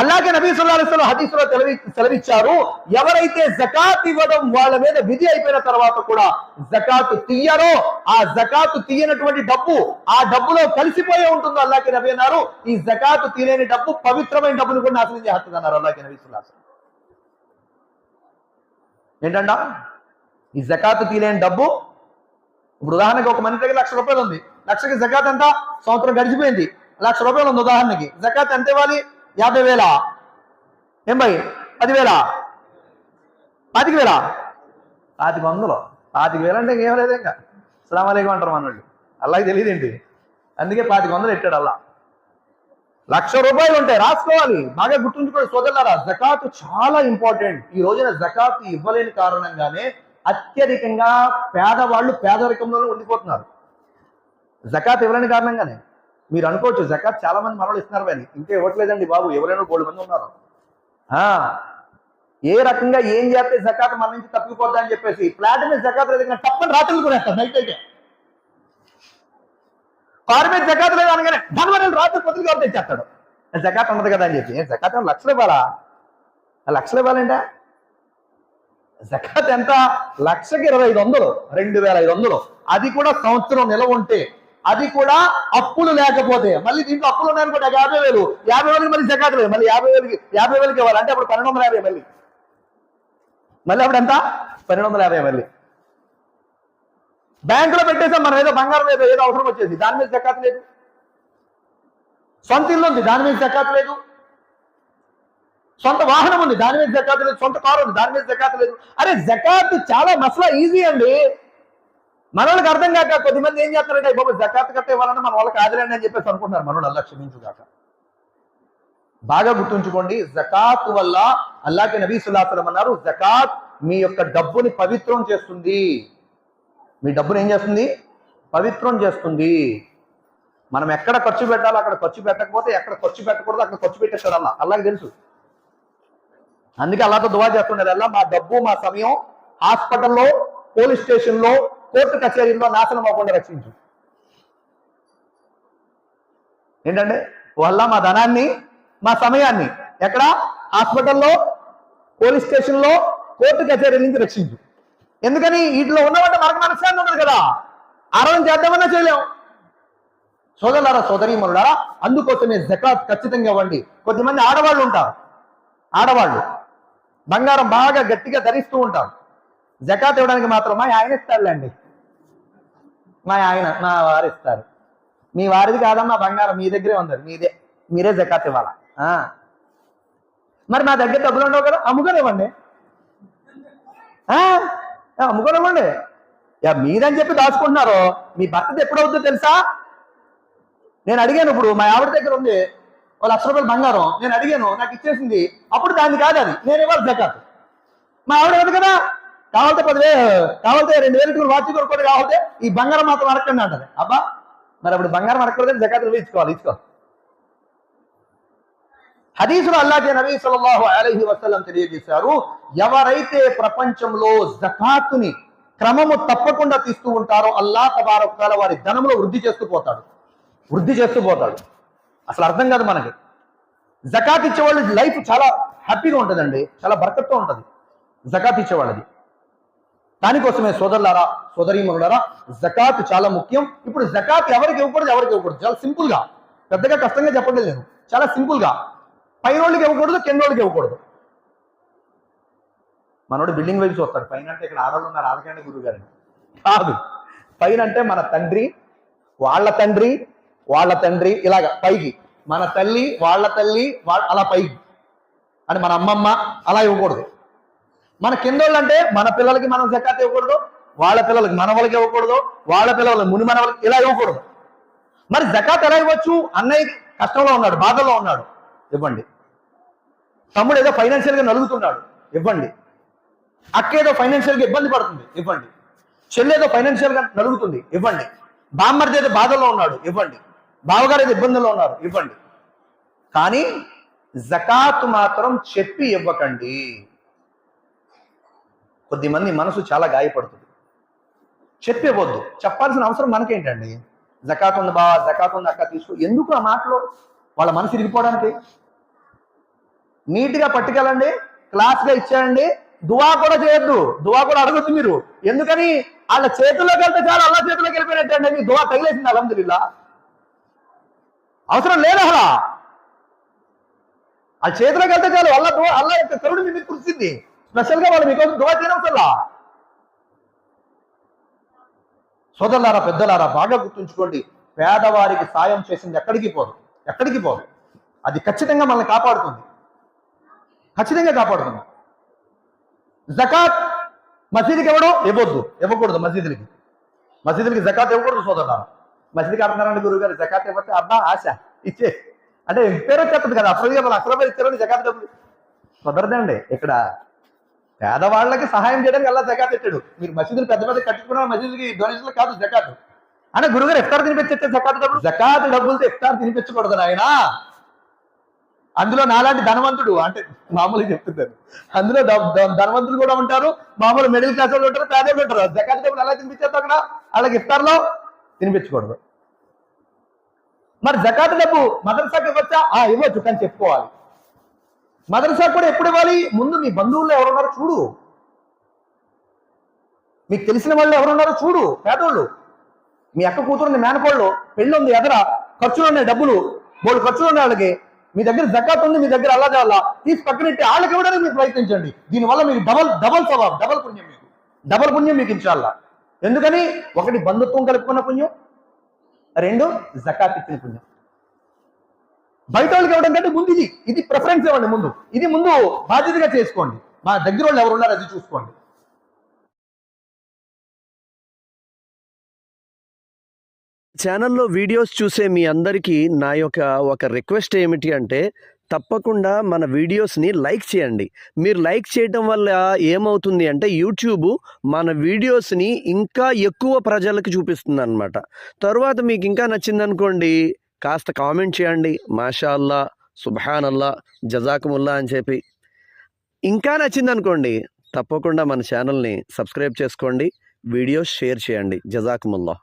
అలాగే నబీ సుల్లాహం హదీసులో తెలవి సెలవిచ్చారు ఎవరైతే జకాత్ ఇవ్వడం వాళ్ళ మీద విధి అయిపోయిన తర్వాత కూడా జకాత్ తీయరో ఆ జకాత్ తీయనటువంటి డబ్బు ఆ డబ్బులో కలిసిపోయే ఉంటుంది అల్లాకి నబీ అన్నారు. ఈ జకాత్ తీయలేని డబ్బు పవిత్రమైన డబ్బును కూడా నాశనం చేస్తుంది అన్నారు అల్లాకి నబీ సుల్లాహం ఏంటంట ఈ జకాత్ తీయలేని డబ్బు ఇప్పుడు ఉదాహరణకి ఒక మనిషి దగ్గర లక్ష రూపాయలు ఉంది. లక్షకి జకాత్ ఎంత? సంవత్సరం గడిచిపోయింది. లక్ష రూపాయలు ఉంది ఉదాహరణకి. జకాత్ ఎంత ఇవ్వాలి? యాభై వేల. ఎనభై పదివేల. పాతిక వేల పాతిక వందలు పాతిక వేలు అంటే ఏం లేదు ఇంకా. సలామలేకం అంటారు మనోళ్ళు. అల్లాకి తెలియదేంటి అందుకే పాతిక వందలు పెట్టాడు అల్లా. లక్ష రూపాయలు ఉంటాయి రాసుకోవాలి. బాగా గుర్తుంచుకోండి సోదరులారా జకాత్ చాలా ఇంపార్టెంట్ ఈ రోజున జకాత్ ఇవ్వలేని కారణంగానే అత్యధికంగా పేదవాళ్ళు పేదరికంలోనే ఉండిపోతున్నారు. జకాత్ ఇవ్వలేని కారణంగానే. మీరు అనుకోవచ్చు జకాత్ చాలా మంది మనవాళ్ళు ఇస్తున్నారు కానీ ఇంకా ఇవ్వట్లేదండి బాబు ఎవరైనా బోడు మంది ఉన్నారు. ఆ, ఏ రకంగా ఏం చేస్తే జకాత్ మన నుంచి తప్పిపోద్దా అని చెప్పేసి ఫ్లాట్ మీద జకాత్ లేదు తప్పని రాత్రులు కొనేస్తారు నైట్ అయితే. కారు మీద జకాత్ లేదు అనగానే ధనవరం రాత్రి పొద్దులు కాబట్టి తెచ్చేస్తాడు. జకాత్ ఉండదు కదా అని చెప్పి జకాత్ లక్షలు ఇవ్వాలా? లక్షలు ఇవ్వాలంటే? జకాత్ ఎంత? లక్షకి ఇరవై ఐదు వందలు రెండు వేల ఐదు వందలు. అది కూడా సంవత్సరం నిలవ ఉంటే అది కూడా అప్పులు లేకపోతే. మళ్ళీ దీంట్లో అప్పులు ఉన్నాయనుకోండి యాభై వేలు. యాభై వేలకి మళ్ళీ జకాత్ లేదు మళ్ళీ యాభై వేలకి యాభై వేలకి ఇవ్వాలి. అంటే అప్పుడు పన్నెండు వందల యాభై మళ్ళీ. మళ్ళీ అప్పుడు ఎంత? పన్నెండు వందల యాభై మళ్ళీ. బ్యాంకులో పెట్టేసాం మనం. ఏదో బంగారం ఏదో ఏదో అవసరం వచ్చేసి. దాని మీద జకాత్ లేదు. సొంత ఇల్లు ఉంది. దాని మీద జకాత్ లేదు. సొంత వాహనం ఉంది. దాని మీద జకాత్ లేదు. సొంత కారు ఉంది. దాని మీద జకాత్ లేదు. అరే జకాత్ చాలా మసలా ఈజీ అండి. మన వాళ్ళకి అర్థం కాక కొద్దిమంది ఏం చేస్తారంటే బాబు జకాత్ కట్టే వాళ్ళని మన వాళ్ళకి ఆదిలేండి అని చెప్పేసి అనుకుంటున్నారు మనోడు అల్లా క్షమించుగాక. బాగా గుర్తుంచుకోండి జకాత్ వల్ల అల్లాకి నబీ సుల్లాసలం అన్నారు జకాత్ మీ యొక్క డబ్బుని పవిత్రం చేస్తుంది. మీ డబ్బుని ఏం చేస్తుంది? పవిత్రం చేస్తుంది. మనం ఎక్కడ ఖర్చు పెట్టాలో అక్కడ ఖర్చు పెట్టకపోతే ఎక్కడ ఖర్చు పెట్టకూడదు అక్కడ ఖర్చు పెట్టేస్తాడు అలా అల్లాకి తెలుసు. అందుకే అల్లాతో దువా చేస్తుండేది అల్లా మా డబ్బు మా సమయం హాస్పిటల్లో పోలీస్ స్టేషన్లో కోర్టు కచేరీల్లో నాశనం అవ్వకుండా రక్షించు. ఏంటంటే వల్ల మా ధనాన్ని మా సమయాన్ని ఎక్కడ? హాస్పిటల్లో పోలీస్ స్టేషన్లో కోర్టు కచేరీ నుంచి రక్షించు. ఎందుకని? వీటిలో ఉన్నవంటే మనకు మనశ్శాంతి ఉండదు కదా. ఆరాధన చేద్దామన్నా చేయలేం. సోదరులారా సోదరీమరులారా అందుకోసమే జకాత్ ఖచ్చితంగా ఇవ్వండి. కొద్దిమంది ఆడవాళ్ళు ఉంటారు. ఆడవాళ్ళు. బంగారం బాగా గట్టిగా ధరిస్తూ ఉంటారు. జకాత్ ఇవ్వడానికి మాత్రం మా ఆయన ఇస్తాడులేండి. మా ఆయన మా వారు ఇస్తారు. మీ వారిది కాదమ్మా బంగారం. మీ దగ్గరే ఉంది మీదే మీరే జకాత్ ఇవ్వాలా? ఆ. మరి మా దగ్గర డబ్బులు ఉండవు కదా? అమ్ముకొని ఇవ్వండి. అమ్ముకొని ఇవ్వండి. మీదని చెప్పి దాచుకుంటున్నారు మీ భర్తది ఎప్పుడవుతుందో తెలుసా? నేను అడిగాను ఇప్పుడు మా ఆవిడ దగ్గర ఉంది ఓ లక్ష రూపాయలు బంగారం. నేను అడిగాను నాకు ఇచ్చేసింది. అప్పుడు దాన్ని కాదు అది. నేను ఇవ్వాలి జకాత్. మా ఆవిడ కదా? కావాలంటే పదివే కావాలంటే రెండు వేలు వాచి కొనుక్కోండి కావాలంటే ఈ బంగారం మాత్రం అడగండి అంటది అబ్బా మరి అప్పుడు బంగారం అడగకూడదు జకాత్ నువ్వు ఇచ్చుకోవాలి ఇచ్చుకో హదీసులు అల్లాజీ నబీ సల్లాహు అలహి వసలం తెలియజేశారు ఎవరైతే ప్రపంచంలో జకాతుని క్రమము తప్పకుండా తీస్తూ ఉంటారో అల్లా తబారకాల వారి ధనంలో వృద్ధి చేస్తూ పోతాడు. వృద్ధి చేస్తూ పోతాడు. అసలు అర్థం కాదు మనకి. జకాత్ ఇచ్చేవాళ్ళు లైఫ్ చాలా హ్యాపీగా ఉంటుందండి చాలా బరకట్గా ఉంటుంది. జకాత్ ఇచ్చేవాళ్ళది దానికోసమే సోదరులారా సోదరీమనులారా జకాత్ చాలా ముఖ్యం. ఇప్పుడు జకాత్ ఎవరికి ఇవ్వకూడదు ఎవరికి ఇవ్వకూడదు. చాలా సింపుల్గా పెద్దగా కష్టంగా చెప్పడం లేదు. చాలా సింపుల్గా పైనోళ్ళకి ఇవ్వకూడదు కిందోళ్ళకి ఇవ్వకూడదు. మనోడు బిల్డింగ్ వైపు చూస్తాడు. పైన అంటే ఇక్కడ ఆడవాళ్ళు ఉన్నారు ఆడకండి గురువు గారిని కాదు. పైన అంటే మన తండ్రి వాళ్ళ తండ్రి వాళ్ళ తండ్రి ఇలాగ పైకి. మన తల్లి వాళ్ళ తల్లి వాళ్ళ అలా పైకి. అని మన అమ్మమ్మ అలా ఇవ్వకూడదు. మన కిందోళ్ళు అంటే మన పిల్లలకి మనం జకాత్ ఇవ్వకూడదు వాళ్ళ పిల్లలకి మన వాళ్ళకి ఇవ్వకూడదు వాళ్ళ పిల్లలకి ముని మన వాళ్ళకి ఇలా ఇవ్వకూడదు. మరి జకాత్ ఎలా ఇవ్వచ్చు? అన్నయ్య కష్టంలో ఉన్నాడు బాధల్లో ఉన్నాడు. ఇవ్వండి. తమ్ముడు ఏదో ఫైనాన్షియల్గా నలుగుతున్నాడు ఇవ్వండి. అక్క ఏదో ఫైనాన్షియల్గా ఇబ్బంది పడుతుంది ఇవ్వండి. చెల్లి ఏదో ఫైనాన్షియల్గా నలుగుతుంది ఇవ్వండి. బామ్మర్ది ఏదో బాధల్లో ఉన్నాడు ఇవ్వండి. బావగారు ఏదో ఇబ్బందుల్లో ఉన్నారు ఇవ్వండి. కానీ జకాత్ మాత్రం చెప్పి ఇవ్వకండి. కొద్దిమంది మనసు చాలా గాయపడుతుంది. చెప్పేవద్దు చెప్పాల్సిన అవసరం మనకేంటండి? జకాత్ ఉంది బావా జకాత్ ఉంది అక్క తీసుకో. ఎందుకు ఆ మాటలో? వాళ్ళ మనసు ఇరిగిపోవడానికి నీట్గా పట్టుకెళ్ళండి. క్లాస్గా ఇచ్చేయండి. దువా కూడా చేయొద్దు. దువా కూడా అడగొద్దు మీరు. ఎందుకని? వాళ్ళ చేతుల్లోకి వెళ్తే చాలు అల్లా చేతిలోకి వెళ్ళిపోయినట్టండి. మీ దువా తగిలేసింది అలహదుల్లా అవసరం లేదు అసలు. వాళ్ళ చేతిలోకి వెళ్తే చాలు అల్లా అల్లా యొక్క కరుడు మీ మీద కురిసింది. స్పెషల్గా వాళ్ళు మీకోసం దువా చేయనవసరంలా సోదరులారా పెద్దలారా బాగా గుర్తుంచుకోండి. పేదవారికి సాయం చేసింది ఎక్కడికి పోదు? ఎక్కడికి పోదు? అది ఖచ్చితంగా మనల్ని కాపాడుతుంది. ఖచ్చితంగా కాపాడుతుంది. జకాత్ మసీదుకి ఇవ్వడం ఇవ్వద్దు. ఇవ్వకూడదు మసీదులకి. మసీదులకి జకాత్ ఇవ్వకూడదు సోదరులారా. మసీదుకి అంటున్నారండి గురువు గారు. జకాత్ ఇవ్వతే అబ్బా ఆశ ఇచ్చే. అంటే పేరు వచ్చేస్తుంది కదా. అసలు మన అసలు పేరు ఇచ్చారని జకాత్ డబ్బులు. కుదరదండి. ఇక్కడ పేదవాళ్ళకి సహాయం చేయడానికి అలా జకాత్ ఇచ్చాడు. మీరు మసీదులు పెద్ద పెద్ద కట్టుకున్న మసీదులకి డొనేషన్లు కాదు జకాత్. అని గురుగారు ఇఫ్తార్ తినిపించే జకాత్ డబ్బులు? జకాత్ డబ్బులతో ఇఫ్తార్ తినిపించకూడదు ఆయన అందులో నాలాంటి ధనవంతుడు అంటే మామూలుగా చెప్తున్నారు అందులో ధనవంతులు కూడా ఉంటారు. మామూలు మిడిల్ క్లాస్ వాళ్ళు ఉంటారు పేదలు ఉంటారు. జకాత్ డబ్బులు ఎలా తినిపించేస్తాం అక్కడ? వాళ్ళకి ఇఫ్తార్లో తినిపించకూడదు. మరి జకాత్ డబ్బు మదర్సాకి వచ్చా ఆ ఇవ్వచ్చు కానీ చెప్పుకోవాలి. మదర్సా కూడా ఎప్పుడు ఇవ్వాలి? ముందు మీ బంధువుల్లో ఎవరున్నారో చూడు. మీకు తెలిసిన వాళ్ళు ఎవరున్నారో చూడు పేదోళ్ళు. మీ అక్క కూతురుంది మేనకోళ్ళు పెళ్ళి ఉంది ఎదర ఖర్చులు ఉన్నాయి డబ్బులు. మూడు ఖర్చులు ఉన్నాయి వాళ్ళకి. మీ దగ్గర జకాత్ ఉంది మీ దగ్గర అల్లా అల్లా. తీసి పక్కనెట్టి వాళ్ళకి ఇవ్వడానికి మీరు ప్రయత్నించండి. దీనివల్ల మీకు డబల్ డబల్ స్వభావం డబల్ పుణ్యం మీకు. డబల్ పుణ్యం మీకు ఇన్షాల్లా. ఎందుకని? ఒకటి బంధుత్వం కలుపుకున్న పుణ్యం. రెండు జకాత్ ఇచ్చిన పుణ్యం. బయట వాళ్ళకి ఇవ్వడం కంటే ముందు ఇది ఇది ప్రిఫరెన్స్ ఇవ్వండి ముందు. ఇది ముందు బాధ్యతగా చేసుకోండి. మా దగ్గర వాళ్ళు ఎవరు ఉన్నారు అది చూసుకోండి. ఛానల్లో వీడియోస్ చూసే మీ అందరికీ నా యొక్క ఒక రిక్వెస్ట్ ఏమిటి అంటే తప్పకుండా మన వీడియోస్ని లైక్ చేయండి. మీరు లైక్ చేయటం వల్ల ఏమవుతుంది అంటే యూట్యూబ్ మన వీడియోస్ని ఇంకా ఎక్కువ ప్రజలకు చూపిస్తుంది అనమాట తర్వాత మీకు ఇంకా నచ్చిందనుకోండి కాస్త కామెంట్ చేయండి. మాషా అల్లా అల్లా జజాకుముల్లా అని చెప్పి. ఇంకా నచ్చిందనుకోండి తప్పకుండా మన ఛానల్ని సబ్స్క్రైబ్ చేసుకోండి. వీడియోస్ షేర్ చేయండి. జజాకుముల్లా.